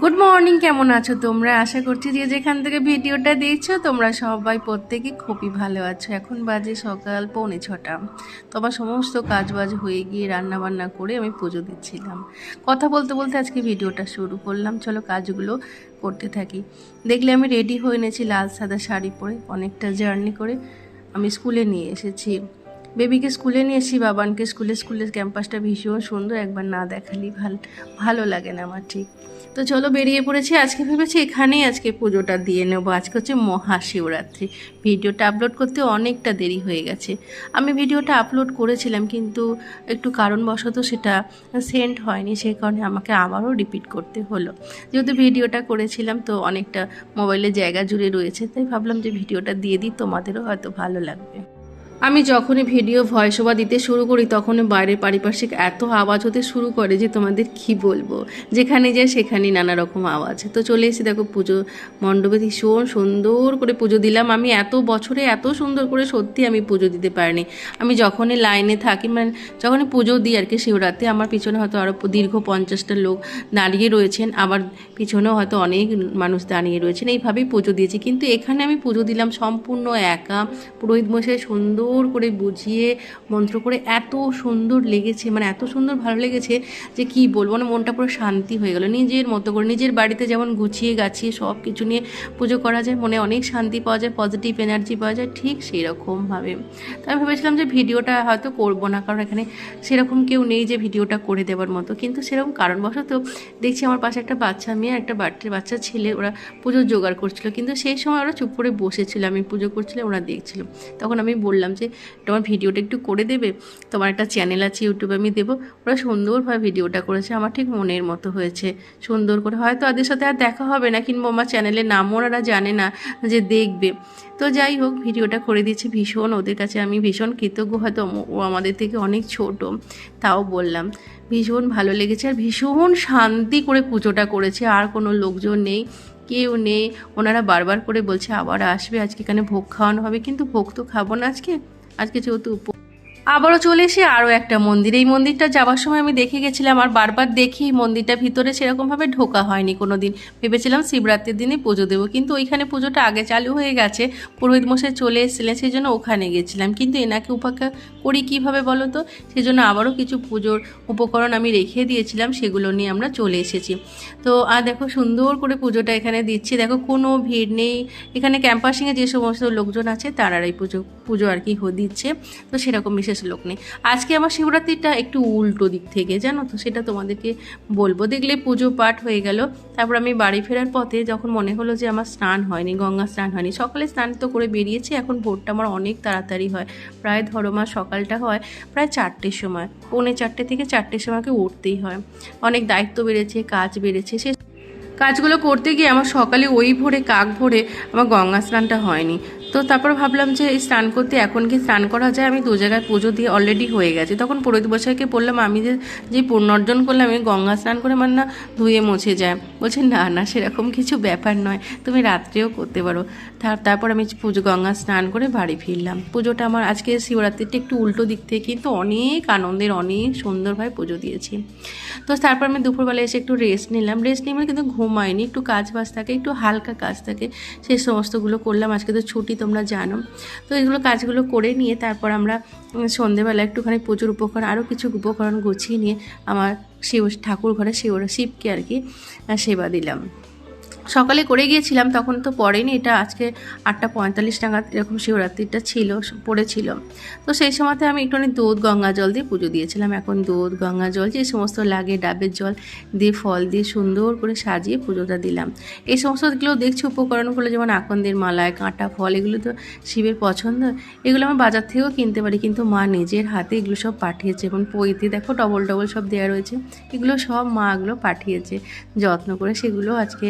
Good morning কেমন আছো তোমরা? আশা করছি যে যেখান থেকে ভিডিওটা দেখছ, তোমরা সবাই প্রত্যেকে খুবই ভালো আছো। এখন বাজে সকাল পৌনে ছটা। তোমার সমস্ত কাজ বাজ হয়ে গিয়ে রান্না বান্না করে আমি পুজো দিচ্ছিলাম। কথা বলতে বলতে আজকে ভিডিওটা শুরু করলাম। চলো কাজগুলো করতে থাকি। দেখলে আমি রেডি হয়ে নিয়েছি লাল সাদা শাড়ি পরে, অনেকটা জার্নি করে আমি স্কুলে নিয়ে এসেছি। বেবিকে স্কুলে নিয়ে এসেছি, বাবানকে স্কুলে, স্কুলের ক্যাম্পাসটা ভীষণ সুন্দর, একবার না দেখালি ভালো ভালো লাগে না আমার ঠিক। তো চলো বেরিয়ে পড়েছি, আজকে ভেবেছি এখানেই আজকে পুজোটা দিয়ে নেব। আজকে হচ্ছে মহাশিবরাত্রি। ভিডিওটা আপলোড করতে অনেকটা দেরি হয়ে গেছে। আমি ভিডিওটা আপলোড করেছিলাম, কিন্তু একটু কারণবশত সেটা সেন্ড হয়নি, সেই কারণে আমাকে আবারও রিপিট করতে হলো। যেহেতু ভিডিওটা করেছিলাম, তো অনেকটা মোবাইলের জায়গা জুড়ে রয়েছে, তাই ভাবলাম যে ভিডিওটা দিয়ে দিই, তোমাদেরও হয়তো ভালো লাগবে। আমি যখনই ভিডিও ভয়েস ওভার দিতে শুরু করি, তখনই বাইরের পারিপার্শ্বিক এত আওয়াজ হতে শুরু করে যে তোমাদের কি বলব? যেখানে যায় সেখানেই নানা রকম আওয়াজ। তো চলে এসে দেখো পুজো মণ্ডপে ভীষণ সুন্দর করে পুজো দিলাম। আমি এত বছরে এত সুন্দর করে সত্যি আমি পুজো দিতে পারিনি। আমি যখনই লাইনে থাকি মানে যখনই পুজো দিই আর কি শিবরাত্রি, আমার পিছনে হয়তো আরও দীর্ঘ পঞ্চাশটা লোক দাঁড়িয়ে রয়েছেন। আবার পিছনেও হয়তো অনেক মানুষ দাঁড়িয়ে রয়েছেন। এইভাবেই পুজো দিয়েছি। কিন্তু এখানে আমি পুজো দিলাম সম্পূর্ণ একা। পুরোহিত মশাই সুন্দর করে বুঝিয়ে, মন্ত্র করে এত সুন্দর লেগেছে মানে এত সুন্দর ভালো লেগেছে যে কি বলব মানে মনটা পুরো শান্তি হয়ে গেল। নিজের মতো করে, নিজের বাড়িতে যেমন গুছিয়ে গাছিয়ে সব কিছু নিয়ে পুজো করা যায়, মনে অনেক শান্তি পাওয়া যায় পজিটিভ এনার্জি পাওয়া যায়, ঠিক সেই রকমভাবে তো আমি ভেবেছিলাম যে ভিডিওটা হয়তো করব না, কারণ এখানে সেরকম কেউ নেই যে ভিডিওটা করে দেওয়ার মতো। কিন্তু সেরকম কারণবশত দেখছি আমার পাশে একটা বাচ্চা মেয়ে, একটা বাচ্চা বাচ্চা ছেলে, ওরা পুজোর জোগাড় করছিল। কিন্তু সেই সময় ওরা চুপ করে বসেছিল, আমি পুজো করছিলাম, ওরা দেখছিল। তখন আমি বললাম যে তোমার ভিডিওটা একটু করে দেবে। তোমার একটা চ্যানেল আছে ইউটিউবে আমি দেবো। ওরা সুন্দরভাবে ভিডিওটা করেছে, আমার ঠিক মনের মতো হয়েছে। সুন্দর করে, হয়তো ওদের সাথে আর দেখা হবে না, কিংবা আমার চ্যানেলের নামও ওরা জানে না যে দেখবে। তো যাই হোক, ভিডিওটা করে দিয়েছে ভীষণ ওদের কাছে। আমি ভীষণ কৃতজ্ঞ, হয়তো ও আমাদের থেকে অনেক ছোট, তাও বললাম। ভীষণ ভালো লেগেছে আর ভীষণ শান্তি করে পুজোটা করেছে, আর কোনো লোকজন নেই, কেউ নেই। ওনারা বারবার করে বলছে, আবার আসবে, আজকে এখানে ভোগ খাওয়ানো হবে। কিন্তু ভোগ তো খাব না আজকে। আজকে যেহেতু উপ- আবারও চলে এসে আরও একটা মন্দির। এই মন্দিরটা যাওয়ার সময় আমি দেখে গেছিলাম আর বারবার দেখি মন্দিরটা ভিতরে সেরকমভাবে ঢোকা হয়নি কোনো দিন ভেবেছিলাম শিবরাত্রির দিনে পুজো দেবো, কিন্তু ওইখানে পুজোটা আগে চালু হয়ে গেছে। পুরোহিত মশাই চলে এসেছিলেন সেই জন্য ওখানে গেছিলাম। কিন্তু এনাকে উপেক্ষা করি কীভাবে বলো তো? সেই জন্য আবারও কিছু পুজোর উপকরণ আমি রেখে দিয়েছিলাম, সেগুলো নিয়ে আমরা চলে এসেছি। তো, আর দেখো সুন্দর করে পুজোটা এখানে দিচ্ছি। দেখো কোনো ভিড় নেই। এখানে ক্যাম্পাসিংয়ে যে সমস্ত লোকজন আছে তারাই পুজো পুজো আর কি দিচ্ছে, তো সেরকম বিশেষ লোক নেই। আজকে আমার শিবরাত্রিটা একটু উল্টো দিক থেকে, জানো তো, সেটা তোমাদেরকে বলব। দেখলে পুজো পাঠ হয়ে গেল, তারপর আমি বাড়ি ফেরার পথে যখন মনে হলো যে আমার স্নান হয়নি, গঙ্গা স্নান হয়নি, সকালে স্নান তো করে বেরিয়েছি, এখন ভোরটা আমার অনেক তাড়াতাড়ি হয়। প্রায় ধরো আমার সকালটা হয়, প্রায় চারটের সময়, পৌনে চারটে থেকে চারটের সময়কে উঠতেই হয়। অনেক দায়িত্ব বেড়েছে, কাজ বেড়েছে, সে কাজগুলো করতে গিয়ে আমার সকালে ওই ভোরে, কাক ভোরে আমার গঙ্গা স্নানটা হয়নি। তো তারপর ভাবলাম যে স্নান করতে এখন কি স্নান করা যায়? আমি দু জায়গায় পুজো দিয়ে অলরেডি হয়ে গেছে। তখন পুরোহিত বসাইকে বললাম, আমি যে যে পুনর্জন করলাম আমি গঙ্গা স্নান করে আমার না ধুয়ে মুছে যায়। বলছে, না না, সেরকম কিছু ব্যাপার নয়। তুমি রাত্রেও করতে পারো। তার- তারপর আমি পুজো, গঙ্গা স্নান করে বাড়ি ফিরলাম। পুজোটা আমার আজকে শিবরাত্রিটা একটু উল্টো দিক থেকে কিন্তু অনেক আনন্দের, অনেক সুন্দরভাবে পুজো দিয়েছি। তো তারপর আমি দুপুরবেলা এসে একটু রেস্ট নিলাম। রেস্ট নিয়ে কিন্তু ঘুমাইনি একটু কাজ বাজ থাকে, একটু হালকা কাজ থাকে সেই সমস্তগুলো করলাম। আজকে তো ছুটি তোমরা জানো। তো এগুলো কাজগুলো করে নিয়ে তারপর আমরা সন্ধেবেলা একটুখানি প্রচুর উপকরণ, আরও কিছু উপকরণ গুছিয়ে নিয়ে আমার শিব ঠাকুর ঘরে শিব, শিবকে আর কি সেবা দিলাম। সকালে করে গিয়েছিলাম, তখন তো পড়েনি এটা, আজকে আটটা পঁয়তাল্লিশ টাকা এরকম শিবরাত্রিটা ছিল পড়েছিল। তো সেই সময়তে আমি একটুখানি দুধ, গঙ্গা জল দিয়ে পুজো দিয়েছিলাম। এখন দুধ, গঙ্গা জল, যে সমস্ত লাগে, ডাবের জল দিয়ে, ফল দিয়ে সুন্দর করে সাজিয়ে পুজোটা দিলাম। এই সমস্তগুলো দেখছি উপকরণগুলো, যেমন আকন্দের মালায় কাঁটা ফল, এগুলো তো শিবের পছন্দ, এগুলো আমি বাজার থেকেও কিনতে পারি, কিন্তু মা নিজের হাতে এগুলো সব পাঠিয়েছে। এবং পইতে দেখো ডবল ডবল সব দেওয়া রয়েছে, এগুলো সব মা এগুলো পাঠিয়েছে, যত্ন করে সেগুলো আজকে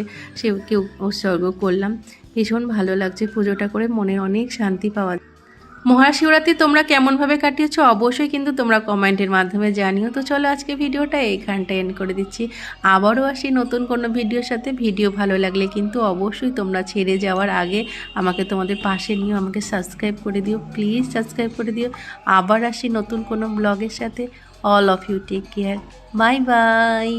সেকে উৎসর্গ করলাম। ভীষণ ভালো লাগছে পুজোটা করে, মনে অনেক শান্তি পাওয়া মহাশিবরাত্রি তোমরা কেমনভাবে কাটিয়েছো অবশ্যই কিন্তু তোমরা কমেন্টের মাধ্যমে জানিও। তো চলো আজকে ভিডিওটা এইখানটা এন্ড করে দিচ্ছি। আবারও আসি নতুন কোনো ভিডিওর সাথে। ভিডিও ভালো লাগলে কিন্তু অবশ্যই তোমরা ছেড়ে যাওয়ার আগে আমাকে তোমাদের পাশে নিও, আমাকে সাবস্ক্রাইব করে দিও। প্লিজ সাবস্ক্রাইব করে দিও। আবার আসি নতুন কোনো ব্লগের সাথে। All of you take care bye bye